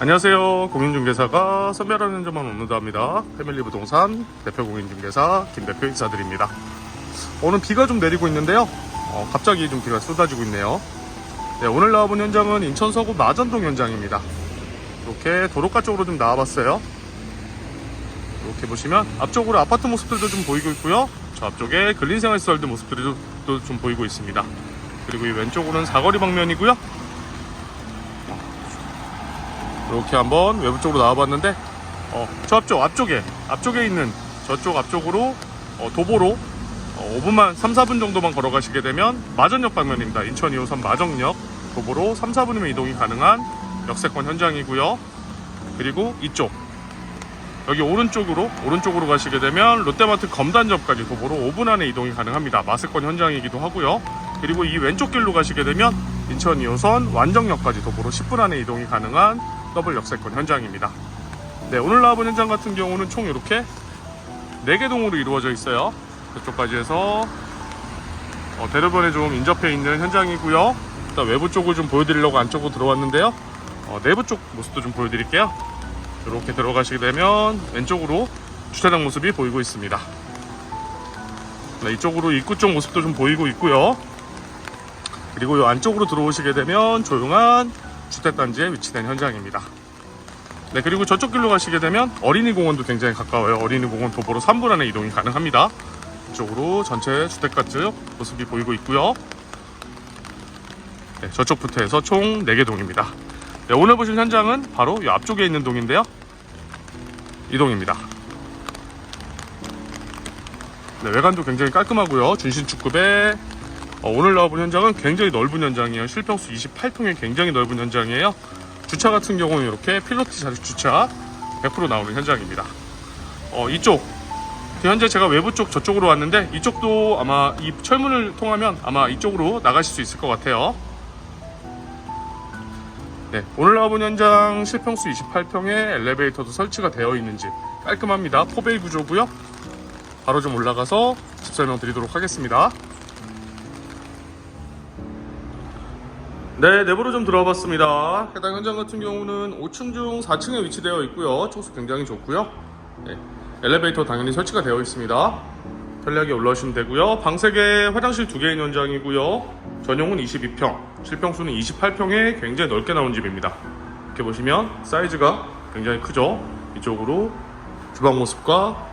안녕하세요. 공인중개사가 선별하는 점만 옵는다합니다. 패밀리 부동산 대표 공인중개사 김 대표 인사드립니다. 오늘 비가 좀 내리고 있는데요. 어, 갑자기 좀 비가 쏟아지고 있네요. 네, 오늘 나와본 현장은 인천 서구 마전동 현장입니다. 이렇게 도로가 쪽으로 좀 나와봤어요. 이렇게 보시면 앞쪽으로 아파트 모습들도 좀 보이고 있고요. 저 앞쪽에 근린생활시설들 모습들도 또좀 보이고 있습니다. 그리고 이 왼쪽으로는 사거리 방면이고요. 이렇게 한번 외부 쪽으로 나와봤는데 어, 저 앞쪽 앞쪽에 앞쪽에 있는 저쪽 앞쪽으로 어, 도보로 어, 5분만 3, 4분 정도만 걸어가시게 되면 마전역 방면입니다. 인천 2호선 마정역 도보로 3, 4분이면 이동이 가능한 역세권 현장이고요. 그리고 이쪽 여기 오른쪽으로 오른쪽으로 가시게 되면 롯데마트 검단점까지 도보로 5분 안에 이동이 가능합니다. 마스권 현장이기도 하고요. 그리고 이 왼쪽 길로 가시게 되면 인천 2호선 완정역까지 도보로 10분 안에 이동이 가능한 더블 역세권 현장입니다. 네, 오늘 나와본 현장 같은 경우는 총 이렇게 4개 동으로 이루어져 있어요. 그쪽까지 해서 어, 대로변에 좀 인접해 있는 현장이고요. 일단 외부 쪽을 좀 보여드리려고 안쪽으로 들어왔는데요. 어, 내부 쪽 모습도 좀 보여드릴게요. 이렇게 들어가시게 되면 왼쪽으로 주차장 모습이 보이고 있습니다. 네, 이쪽으로 입구 쪽 모습도 좀 보이고 있고요. 그리고 이 안쪽으로 들어오시게 되면 조용한 주택단지에 위치된 현장입니다. 네, 그리고 저쪽 길로 가시게 되면 어린이 공원도 굉장히 가까워요. 어린이 공원 도보로 3분 안에 이동이 가능합니다. 이쪽으로 전체 주택가쪽 모습이 보이고 있고요. 네, 저쪽부터 해서 총 4개 동입니다. 네, 오늘 보실 현장은 바로 이 앞쪽에 있는 동인데요. 이 동입니다. 네, 외관도 굉장히 깔끔하고요. 준신축급에 어, 오늘 나와본 현장은 굉장히 넓은 현장이에요. 실평수 28평의 굉장히 넓은 현장이에요. 주차 같은 경우는 이렇게 필로티 자리 주차 100% 나오는 현장입니다. 어, 이쪽 그 현재 제가 외부 쪽 저쪽으로 왔는데 이쪽도 아마 이 철문을 통하면 아마 이쪽으로 나가실 수 있을 것 같아요. 네, 오늘 나와본 현장 실평수 28평에 엘리베이터도 설치가 되어 있는지 깔끔합니다. 포베이 구조고요. 바로 좀 올라가서 집 설명 드리도록 하겠습니다. 네, 내부로 좀 들어와 봤습니다. 해당 현장 같은 경우는 5층 중 4층에 위치되어 있고요. 초수 굉장히 좋고요. 네, 엘리베이터 당연히 설치가 되어 있습니다. 편리하게 올라오시면 되고요. 방 3개, 화장실 2개 있는 현장이고요. 전용은 22평, 실평수는 28평에 굉장히 넓게 나온 집입니다. 이렇게 보시면 사이즈가 굉장히 크죠. 이쪽으로 주방 모습과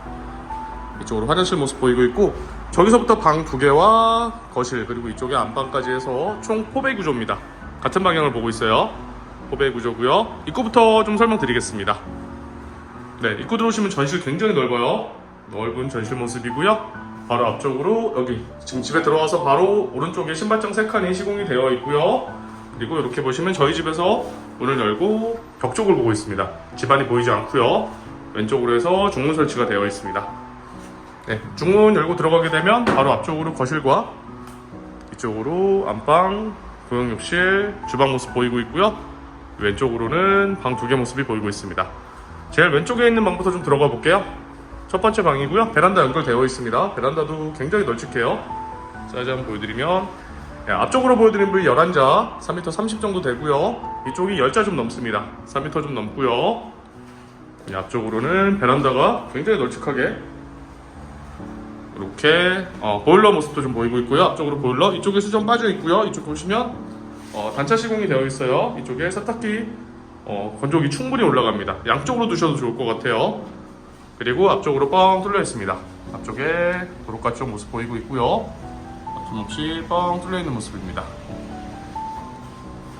이쪽으로 화장실 모습 보이고 있고 저기서부터 방두 개와 거실 그리고 이쪽에 안방까지 해서 총 포베 구조입니다. 같은 방향을 보고 있어요. 포베 구조고요. 입구부터 좀 설명드리겠습니다. 네, 입구 들어오시면 전실 굉장히 넓어요. 넓은 전실 모습이고요. 바로 앞쪽으로 여기 지금 집에 들어와서 바로 오른쪽에 신발장 3칸이 시공이 되어 있고요. 그리고 이렇게 보시면 저희 집에서 문을 열고 벽 쪽을 보고 있습니다. 집안이 보이지 않고요. 왼쪽으로 해서 중문 설치가 되어 있습니다. 네, 중문 열고 들어가게 되면 바로 앞쪽으로 거실과 이쪽으로 안방, 고용욕실, 주방 모습 보이고 있고요. 왼쪽으로는 방 두 개 모습이 보이고 있습니다. 제일 왼쪽에 있는 방부터 좀 들어가 볼게요. 첫 번째 방이고요. 베란다 연결되어 있습니다. 베란다도 굉장히 넓직해요. 사이즈 한번 보여드리면 네, 앞쪽으로 보여드린 부위 11자, 3m 30 정도 되고요. 이쪽이 10자 좀 넘습니다. 3m 좀 넘고요. 이 앞쪽으로는 베란다가 굉장히 널찍하게 이렇게 어, 보일러 모습도 좀 보이고 있고요. 앞쪽으로 보일러, 이쪽에 수전 빠져 있고요. 이쪽 보시면 어, 단차 시공이 되어 있어요. 이쪽에 세탁기 어, 건조기 충분히 올라갑니다. 양쪽으로 두셔도 좋을 것 같아요. 그리고 앞쪽으로 뻥 뚫려 있습니다. 앞쪽에 도로가 쪽 모습 보이고 있고요. 앞뒤없이 뻥 뚫려 있는 모습입니다.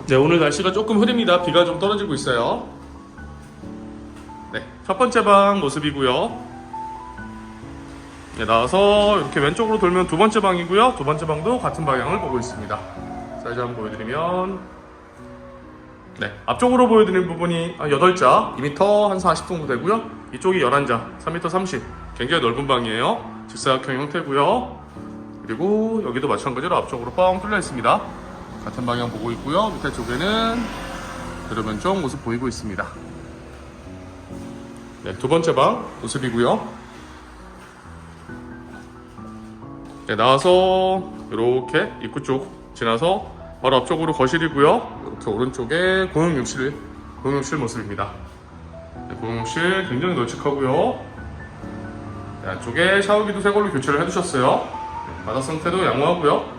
네, 오늘 날씨가 조금 흐립니다. 비가 좀 떨어지고 있어요. 네, 첫 번째 방 모습이고요. 네, 나와서 이렇게 왼쪽으로 돌면 두 번째 방이고요. 두 번째 방도 같은 방향을 보고 있습니다. 사이즈 한번 보여드리면 네, 앞쪽으로 보여드리는 부분이 한 8자, 2m 한 40 정도 되고요. 이쪽이 11자, 3m 30. 굉장히 넓은 방이에요. 직사각형 형태고요. 그리고 여기도 마찬가지로 앞쪽으로 뻥 뚫려 있습니다. 같은 방향 보고 있고요. 밑에 쪽에는 들어면 쪽 모습 보이고 있습니다. 네, 두 번째 방 모습이고요. 네, 나와서 이렇게 입구 쪽 지나서 바로 앞쪽으로 거실이고요. 이렇게 오른쪽에 공용 욕실 고용욕실 모습입니다. 네, 고용욕실 굉장히 널찍하고요. 네, 안쪽에 샤워기도 새 걸로 교체를 해두셨어요. 네, 바닥 상태도 양호하고요.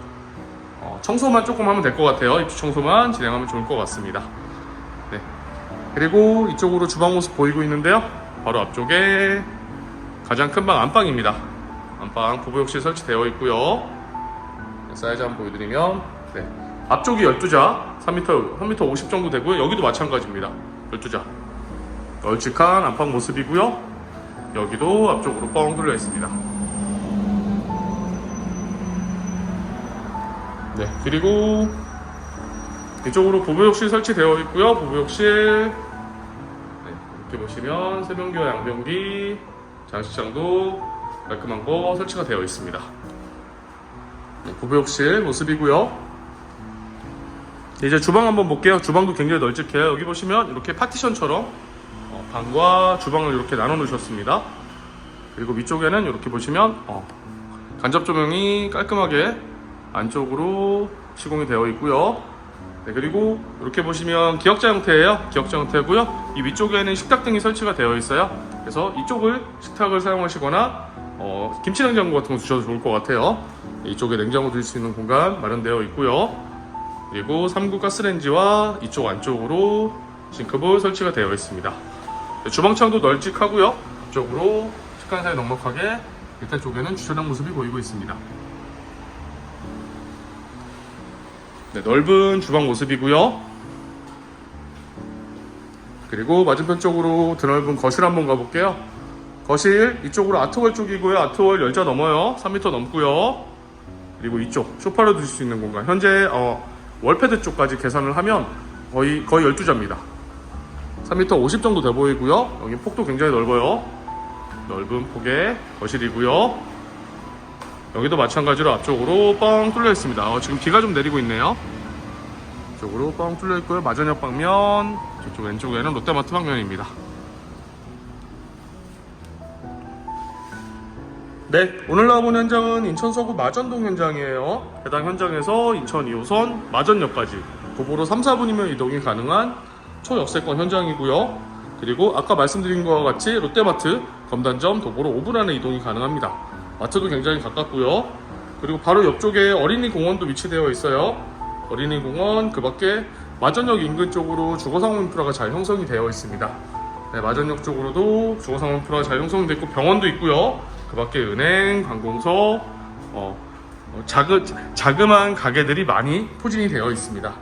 어, 청소만 조금 하면 될 것 같아요. 입주 청소만 진행하면 좋을 것 같습니다. 네. 그리고 이쪽으로 주방 모습 보이고 있는데요. 바로 앞쪽에 가장 큰 방 안방입니다. 안방 부부욕실 설치되어 있고요. 네, 사이즈 한번 보여드리면 네. 앞쪽이 12자 3m, 3m 50 정도 되고요. 여기도 마찬가지입니다. 12자 널찍한 안방 모습이고요. 여기도 앞쪽으로 뻥 뚫려 있습니다. 네, 그리고 이쪽으로 부부욕실 설치되어 있고요. 부부욕실 네, 이렇게 보시면 세면기와 양변기, 장식장도 깔끔한 거 설치가 되어 있습니다. 네, 부부욕실 모습이고요. 네, 이제 주방 한번 볼게요. 주방도 굉장히 널찍해요. 여기 보시면 이렇게 파티션처럼 어, 방과 주방을 이렇게 나눠 놓으셨습니다. 그리고 위쪽에는 이렇게 보시면 어, 간접 조명이 깔끔하게 안쪽으로 시공이 되어 있고요. 네, 그리고 이렇게 보시면 기역자 형태예요. 기역자 형태고요. 이 위쪽에는 식탁 등이 설치가 되어 있어요. 그래서 이쪽을 식탁을 사용하시거나 어, 김치 냉장고 같은 거 두셔도 좋을 것 같아요. 네, 이쪽에 냉장고 둘 수 있는 공간 마련되어 있고요. 그리고 3구 가스레인지와 이쪽 안쪽으로 싱크볼 설치가 되어 있습니다. 네, 주방창도 널찍하고요. 이쪽으로 식간 사이 넉넉하게 밑에 쪽에는 주차장 모습이 보이고 있습니다. 네, 넓은 주방 모습이고요. 그리고 맞은편 쪽으로 드넓은 거실 한번 가볼게요. 거실 이쪽으로 아트월 쪽이고요. 아트월 열자 넘어요. 3m 넘고요. 그리고 이쪽 소파를 두실 수 있는 공간. 현재 어, 월패드 쪽까지 계산을 하면 거의 거의 12자입니다. 3m 50 정도 돼 보이고요. 여기 폭도 굉장히 넓어요. 넓은 폭의 거실이고요. 여기도 마찬가지로 앞쪽으로 뻥 뚫려 있습니다. 어, 지금 비가 좀 내리고 있네요. 이쪽으로 뻥 뚫려 있고요. 마전역 방면, 저쪽 왼쪽에는 롯데마트 방면입니다. 네, 오늘 나와본 현장은 인천 서구 마전동 현장이에요. 해당 현장에서 인천 2호선 마전역까지 도보로 3, 4분이면 이동이 가능한 초역세권 현장이고요. 그리고 아까 말씀드린 것과 같이 롯데마트 검단점 도보로 5분 안에 이동이 가능합니다. 마트도 굉장히 가깝고요. 그리고 바로 옆쪽에 어린이 공원도 위치되어 있어요. 어린이 공원 그 밖에 마전역 인근 쪽으로 주거상호 인프라가 잘 형성이 되어 있습니다. 네, 마전역 쪽으로도 주거상호 인프라가 잘 형성이 있고 병원도 있고요. 그 밖에 은행, 관공서, 어, 어, 자그, 자그마한 가게들이 많이 포진이 되어 있습니다.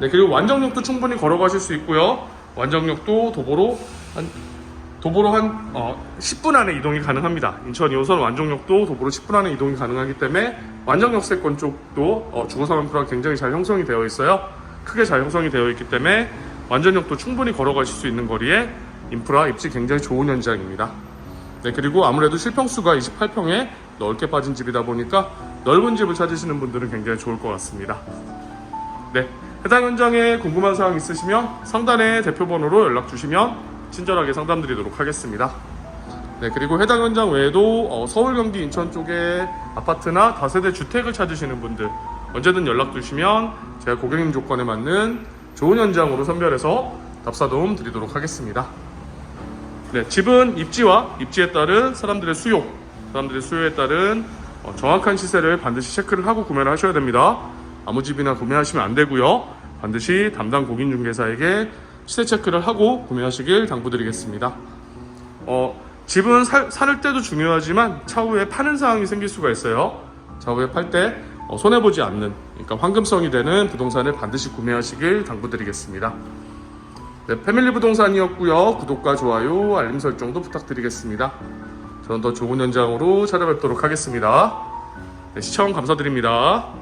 네, 그리고 완정역도 충분히 걸어가실 수 있고요. 완정역도 도보로 한 도보로 한 어, 10분 안에 이동이 가능합니다. 인천 2호선 완정역도 도보로 10분 안에 이동이 가능하기 때문에 완정역세권 쪽도 어, 주거상 인프라가 굉장히 잘 형성이 되어 있어요. 크게 잘 형성이 되어 있기 때문에 완전역도 충분히 걸어가실 수 있는 거리에 인프라 입지 굉장히 좋은 현장입니다. 네, 그리고 아무래도 실평수가 28평에 넓게 빠진 집이다 보니까 넓은 집을 찾으시는 분들은 굉장히 좋을 것 같습니다. 네, 해당 현장에 궁금한 사항 있으시면 상단의 대표 번호로 연락 주시면 친절하게 상담드리도록 하겠습니다. 네, 그리고 해당 현장 외에도 어, 서울, 경기, 인천 쪽에 아파트나 다세대 주택을 찾으시는 분들 언제든 연락 주시면 제가 고객님 조건에 맞는 좋은 현장으로 선별해서 답사 도움 드리도록 하겠습니다. 네, 집은 입지와 입지에 따른 사람들의 수요, 사람들의 수요에 따른 어, 정확한 시세를 반드시 체크를 하고 구매를 하셔야 됩니다. 아무 집이나 구매하시면 안 되고요. 반드시 담당 공인중개사에게 시세 체크를 하고 구매하시길 당부드리겠습니다. 어, 집은 살, 살 때도 중요하지만 차후에 파는 상황이 생길 수가 있어요. 차후에 팔때 어, 손해보지 않는, 그러니까 황금성이 되는 부동산을 반드시 구매하시길 당부드리겠습니다. 네, 패밀리 부동산이었고요. 구독과 좋아요, 알림 설정도 부탁드리겠습니다. 저는 더 좋은 현장으로 찾아뵙도록 하겠습니다. 네, 시청 감사드립니다.